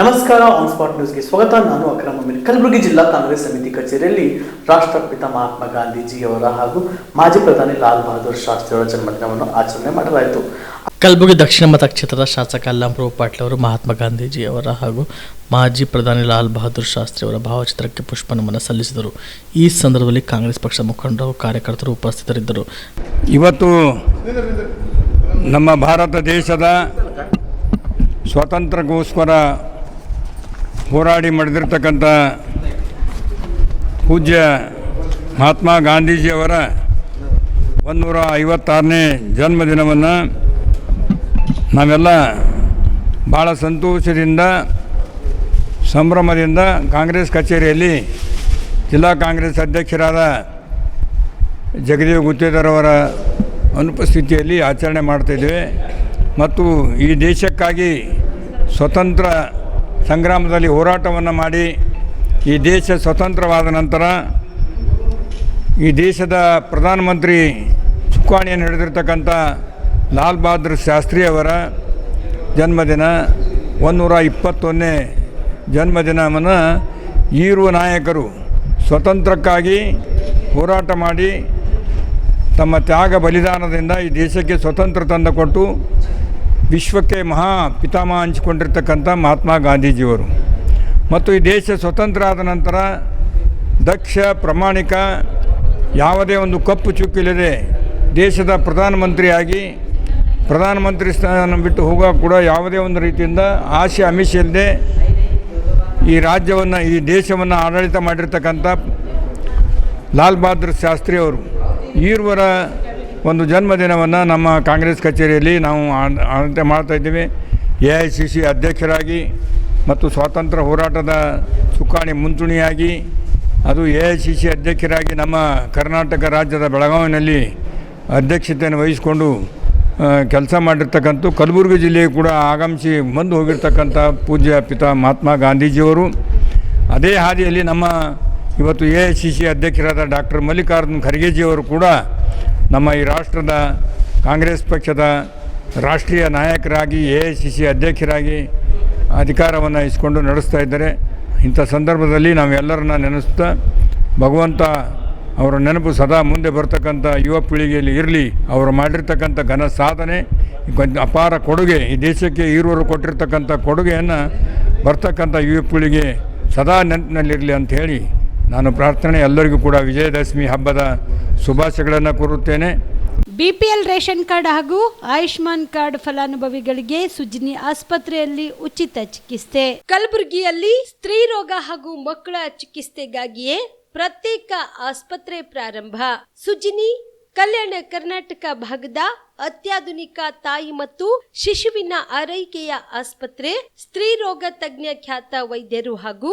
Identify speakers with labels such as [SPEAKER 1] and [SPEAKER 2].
[SPEAKER 1] ನಮಸ್ಕಾರ on spot ನ್ಯೂಸ್ಗೆ ಸ್ವಾಗತ. ನಾನು ಅಕ್ರಮ ಅಮೀನ್ ಕಲಬುರಗಿ ಜಿಲ್ಲಾ ಕಾಂಗ್ರೆಸ್ ಸಮಿತಿ ಕಚೇರಿಯಲ್ಲಿ ರಾಷ್ಟ್ರಪಿತ ಮಹಾತ್ಮ ಗಾಂಧೀಜಿಯವರ ಹಾಗೂ ಮಾಜಿ ಪ್ರಧಾನಿ ಲಾಲ್ ಬಹದ್ದೂರ್ ಶಾಸ್ತ್ರಿಯವರ ಜನ್ಮದಿನವನ್ನು ಆಚರಣೆ ಮಾಡಲಾಯಿತು. ಕಲಬುರಗಿ ದಕ್ಷಿಣ ಮತಕ್ಷೇತ್ರದ ಶಾಸಕ ಅಲ್ಲಾಂಪ್ರಭು ಪಾಟೀಲ್ ಅವರು ಮಹಾತ್ಮ ಗಾಂಧೀಜಿಯವರ ಹಾಗೂ ಮಾಜಿ ಪ್ರಧಾನಿ ಲಾಲ್ ಬಹದ್ದೂರ್ ಶಾಸ್ತ್ರಿ ಅವರ ಭಾವಚಿತ್ರಕ್ಕೆ ಪುಷ್ಪ ನಮನ ಸಲ್ಲಿಸಿದರು. ಈ ಸಂದರ್ಭದಲ್ಲಿ ಕಾಂಗ್ರೆಸ್ ಪಕ್ಷ ಮುಖಂಡರು ಕಾರ್ಯಕರ್ತರು ಉಪಸ್ಥಿತರಿದ್ದರು.
[SPEAKER 2] ಇವತ್ತು ನಮ್ಮ ಭಾರತ ದೇಶದ ಸ್ವಾತಂತ್ರ್ಯಕ್ಕೋಸ್ಕರ ಹೋರಾಡಿ ಮಾಡಿದಿರ್ತಕ್ಕಂಥ ಪೂಜ್ಯ ಮಹಾತ್ಮ ಗಾಂಧೀಜಿಯವರ ಒಂದೂರ ಐವತ್ತಾರನೇ ಜನ್ಮದಿನವನ್ನು ನಾವೆಲ್ಲ ಭಾಳ ಸಂತೋಷದಿಂದ, ಸಂಭ್ರಮದಿಂದ ಕಾಂಗ್ರೆಸ್ ಕಚೇರಿಯಲ್ಲಿ ಜಿಲ್ಲಾ ಕಾಂಗ್ರೆಸ್ ಅಧ್ಯಕ್ಷರಾದ ಜಗದೇವ್ ಗುತ್ತೇದಾರವರ ಅನುಪಸ್ಥಿತಿಯಲ್ಲಿ ಆಚರಣೆ ಮಾಡ್ತಿದ್ದೇವೆ ಮತ್ತು ಈ ದೇಶಕ್ಕಾಗಿ ಸ್ವತಂತ್ರ ಸಂಗ್ರಾಮದಲ್ಲಿ ಹೋರಾಟವನ್ನು ಮಾಡಿ ಈ ದೇಶ ಸ್ವತಂತ್ರವಾದ ನಂತರ ಈ ದೇಶದ ಪ್ರಧಾನಮಂತ್ರಿ ಚುಕ್ಕಾಣಿಯನ್ನು ಹಿಡಿದಿರ್ತಕ್ಕಂಥ ಲಾಲ್ ಬಹದ್ದೂರ್ ಶಾಸ್ತ್ರಿ ಅವರ ಜನ್ಮದಿನ ಒಂದೂರ ಇಪ್ಪತ್ತೊಂದನೇ ಜನ್ಮದಿನವನ್ನು ಈರುವ ನಾಯಕರು ಸ್ವತಂತ್ರಕ್ಕಾಗಿ ಹೋರಾಟ ಮಾಡಿ ತಮ್ಮ ತ್ಯಾಗ ಬಲಿದಾನದಿಂದ ಈ ದೇಶಕ್ಕೆ ಸ್ವತಂತ್ರ ತಂದುಕೊಟ್ಟು ವಿಶ್ವಕ್ಕೆ ಮಹಾ ಪಿತಾಮಹ ಹಂಚಿಕೊಂಡಿರ್ತಕ್ಕಂಥ ಮಹಾತ್ಮ ಗಾಂಧೀಜಿಯವರು. ಮತ್ತು ಈ ದೇಶ ಸ್ವತಂತ್ರ ಆದ ನಂತರ ದಕ್ಷ, ಪ್ರಾಮಾಣಿಕ, ಯಾವುದೇ ಒಂದು ಕಪ್ಪು ಚುಕ್ಕಿಲ್ಲದೆ ದೇಶದ ಪ್ರಧಾನಮಂತ್ರಿಯಾಗಿ, ಪ್ರಧಾನಮಂತ್ರಿ ಸ್ಥಾನ ಬಿಟ್ಟು ಹೋಗೋ ಕೂಡ ಯಾವುದೇ ಒಂದು ರೀತಿಯಿಂದ ಆಸೆ ಅಮಿಷಿಲ್ಲದೆ ಈ ರಾಜ್ಯವನ್ನು, ಈ ದೇಶವನ್ನು ಆಡಳಿತ ಮಾಡಿರ್ತಕ್ಕಂಥ ಲಾಲ್ ಬಹದ್ದೂರ್ ಶಾಸ್ತ್ರಿ ಅವರು. ಈರುವರ ಒಂದು ಜನ್ಮದಿನವನ್ನು ನಮ್ಮ ಕಾಂಗ್ರೆಸ್ ಕಚೇರಿಯಲ್ಲಿ ನಾವು ಮಾಡ್ತಾ ಮಾಡ್ತಾಯಿದ್ದೀವಿ ಎ ಐ ಸಿ ಸಿ ಅಧ್ಯಕ್ಷರಾಗಿ ಮತ್ತು ಸ್ವಾತಂತ್ರ್ಯ ಹೋರಾಟದ ಚುಕ್ಕಾಣಿ ಮುಂಚೂಣಿಯಾಗಿ, ಅದು ಎ ಐ ಸಿ ಸಿ ಅಧ್ಯಕ್ಷರಾಗಿ ನಮ್ಮ ಕರ್ನಾಟಕ ರಾಜ್ಯದ ಬೆಳಗಾವಿನಲ್ಲಿ ಅಧ್ಯಕ್ಷತೆಯನ್ನು ವಹಿಸಿಕೊಂಡು ಕೆಲಸ ಮಾಡಿರ್ತಕ್ಕಂಥ ಕಲಬುರಗಿ ಜಿಲ್ಲೆಗೆ ಕೂಡ ಆಗಮಿಸಿ ಬಂದು ಹೋಗಿರ್ತಕ್ಕಂಥ ಪೂಜ್ಯ ಪಿತಾ ಮಹಾತ್ಮ ಗಾಂಧೀಜಿಯವರು. ಅದೇ ಹಾದಿಯಲ್ಲಿ ನಮ್ಮ ಇವತ್ತು ಎ ಐ ಸಿ ಸಿ ಅಧ್ಯಕ್ಷರಾದ ಡಾಕ್ಟರ್ ಮಲ್ಲಿಕಾರ್ಜುನ್ ಖರ್ಗೆಜಿಯವರು ಕೂಡ ನಮ್ಮ ಈ ರಾಷ್ಟ್ರದ ಕಾಂಗ್ರೆಸ್ ಪಕ್ಷದ ರಾಷ್ಟ್ರೀಯ ನಾಯಕರಾಗಿ, ಎ ಐ ಸಿ ಅಧ್ಯಕ್ಷರಾಗಿ ಅಧಿಕಾರವನ್ನು ಇಸ್ಕೊಂಡು ನಡೆಸ್ತಾ ಇದ್ದಾರೆ. ಇಂಥ ಸಂದರ್ಭದಲ್ಲಿ ನಾವೆಲ್ಲರನ್ನ ನೆನೆಸ್ತಾ, ಭಗವಂತ ಅವರ ನೆನಪು ಸದಾ ಮುಂದೆ ಬರ್ತಕ್ಕಂಥ ಯುವ ಪೀಳಿಗೆಯಲ್ಲಿ ಇರಲಿ. ಅವರು ಮಾಡಿರ್ತಕ್ಕಂಥ ಘನ ಸಾಧನೆ ಅಪಾರ ಕೊಡುಗೆ, ಈ ದೇಶಕ್ಕೆ ಈರುವರು ಕೊಟ್ಟಿರ್ತಕ್ಕಂಥ ಕೊಡುಗೆಯನ್ನು ಬರ್ತಕ್ಕಂಥ ಯುವ ಪೀಳಿಗೆ ಸದಾ ನೆನಪಿನಲ್ಲಿರಲಿ ಅಂತ ಹೇಳಿ ನಾನು ಪ್ರಾರ್ಥನೆ ಎಲ್ಲರಿಗೂ ಕೂಡ ವಿಜಯದಶಮಿ ಹಬ್ಬದ ಶುಭಾಶಯಗಳನ್ನು ಕೋರುತ್ತೇನೆ.
[SPEAKER 3] ಬಿಪಿಎಲ್ ರೇಷನ್ ಕಾರ್ಡ್ ಹಾಗೂ ಆಯುಷ್ಮಾನ್ ಕಾರ್ಡ್ ಫಲಾನುಭವಿಗಳಿಗೆ ಸುಜಿನಿ ಆಸ್ಪತ್ರೆಯಲ್ಲಿ ಉಚಿತ ಚಿಕಿತ್ಸೆ. ಕಲಬುರಗಿಯಲ್ಲಿ ಸ್ತ್ರೀ ರೋಗ ಹಾಗೂ ಮಕ್ಕಳ ಚಿಕಿತ್ಸೆಗಾಗಿಯೇ ಪ್ರತ್ಯೇಕ ಆಸ್ಪತ್ರೆ ಪ್ರಾರಂಭ. ಸುಜಿನಿ, ಕಲ್ಯಾಣ ಕರ್ನಾಟಕ ಭಾಗದ ಅತ್ಯಾಧುನಿಕ ತಾಯಿ ಮತ್ತು ಶಿಶುವಿನ ಆರೈಕೆಯ ಆಸ್ಪತ್ರೆ, ಸ್ತ್ರೀ ರೋಗ ತಜ್ಞ ಖ್ಯಾತ ವೈದ್ಯರು ಹಾಗೂ